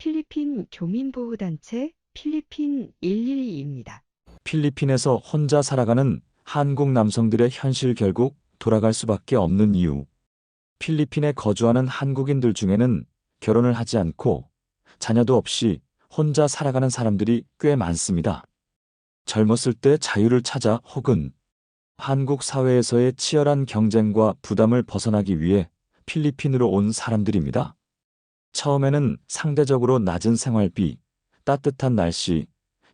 필리핀 교민보호단체 필리핀 112입니다. 필리핀에서 혼자 살아가는 한국 남성들의 현실 결국 돌아갈 수밖에 없는 이유. 필리핀에 거주하는 한국인들 중에는 결혼을 하지 않고 자녀도 없이 혼자 살아가는 사람들이 꽤 많습니다. 젊었을 때 자유를 찾아 혹은 한국 사회에서의 치열한 경쟁과 부담을 벗어나기 위해 필리핀으로 온 사람들입니다. 처음에는 상대적으로 낮은 생활비, 따뜻한 날씨,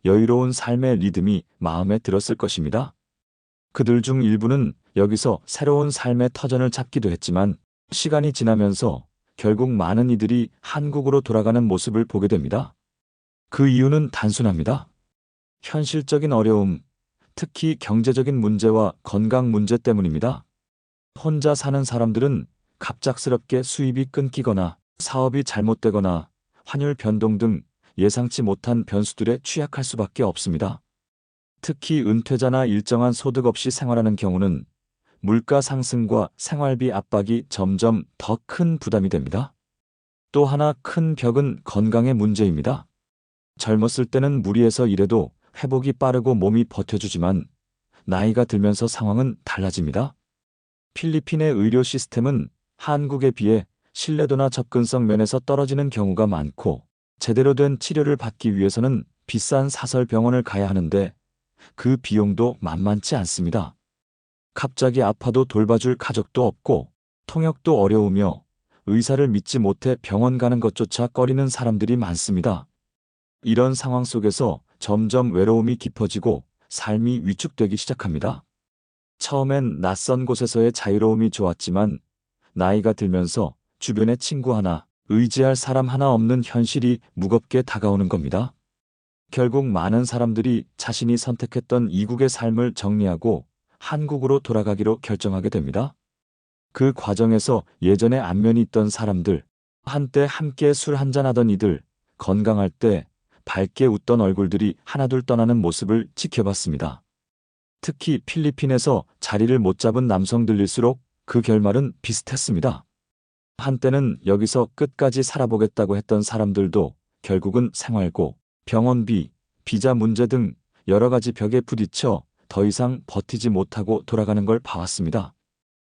여유로운 삶의 리듬이 마음에 들었을 것입니다. 그들 중 일부는 여기서 새로운 삶의 터전을 찾기도 했지만 시간이 지나면서 결국 많은 이들이 한국으로 돌아가는 모습을 보게 됩니다. 그 이유는 단순합니다. 현실적인 어려움, 특히 경제적인 문제와 건강 문제 때문입니다. 혼자 사는 사람들은 갑작스럽게 수입이 끊기거나 사업이 잘못되거나 환율 변동 등 예상치 못한 변수들에 취약할 수밖에 없습니다. 특히 은퇴자나 일정한 소득 없이 생활하는 경우는 물가 상승과 생활비 압박이 점점 더 큰 부담이 됩니다. 또 하나 큰 벽은 건강의 문제입니다. 젊었을 때는 무리해서 일해도 회복이 빠르고 몸이 버텨주지만 나이가 들면서 상황은 달라집니다. 필리핀의 의료 시스템은 한국에 비해 신뢰도나 접근성 면에서 떨어지는 경우가 많고 제대로 된 치료를 받기 위해서는 비싼 사설 병원을 가야 하는데 그 비용도 만만치 않습니다. 갑자기 아파도 돌봐줄 가족도 없고 통역도 어려우며 의사를 믿지 못해 병원 가는 것조차 꺼리는 사람들이 많습니다. 이런 상황 속에서 점점 외로움이 깊어지고 삶이 위축되기 시작합니다. 처음엔 낯선 곳에서의 자유로움이 좋았지만 나이가 들면서 주변에 친구 하나, 의지할 사람 하나 없는 현실이 무겁게 다가오는 겁니다. 결국 많은 사람들이 자신이 선택했던 이국의 삶을 정리하고 한국으로 돌아가기로 결정하게 됩니다. 그 과정에서 예전에 안면이 있던 사람들, 한때 함께 술 한잔하던 이들, 건강할 때 밝게 웃던 얼굴들이 하나둘 떠나는 모습을 지켜봤습니다. 특히 필리핀에서 자리를 못 잡은 남성들일수록 그 결말은 비슷했습니다. 한때는 여기서 끝까지 살아보겠다고 했던 사람들도 결국은 생활고 병원비, 비자 문제 등 여러 가지 벽에 부딪혀 더 이상 버티지 못하고 돌아가는 걸 봐왔습니다.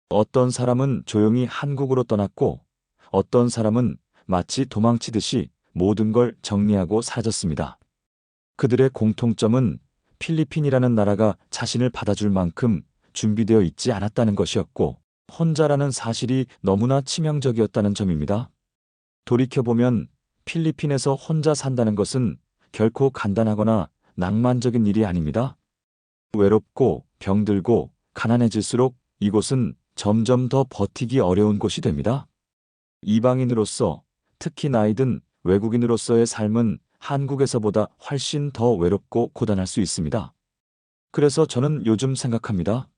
어떤 사람은 조용히 한국으로 떠났고 어떤 사람은 마치 도망치듯이 모든 걸 정리하고 사라졌습니다. 그들의 공통점은 필리핀이라는 나라가 자신을 받아줄 만큼 준비되어 있지 않았다는 것이었고 혼자라는 사실이 너무나 치명적이었다는 점입니다. 돌이켜보면 필리핀에서 혼자 산다는 것은 결코 간단하거나 낭만적인 일이 아닙니다. 외롭고 병들고 가난해질수록 이곳은 점점 더 버티기 어려운 곳이 됩니다. 이방인으로서 특히 나이든 외국인으로서의 삶은 한국에서보다 훨씬 더 외롭고 고단할 수 있습니다. 그래서 저는 요즘 생각합니다.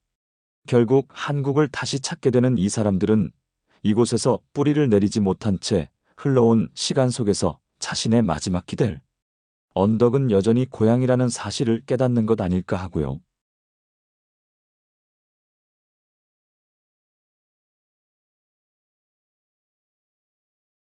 결국 한국을 다시 찾게 되는 이 사람들은 이곳에서 뿌리를 내리지 못한 채 흘러온 시간 속에서 자신의 마지막 기댈 언덕은 여전히 고향이라는 사실을 깨닫는 것 아닐까 하고요.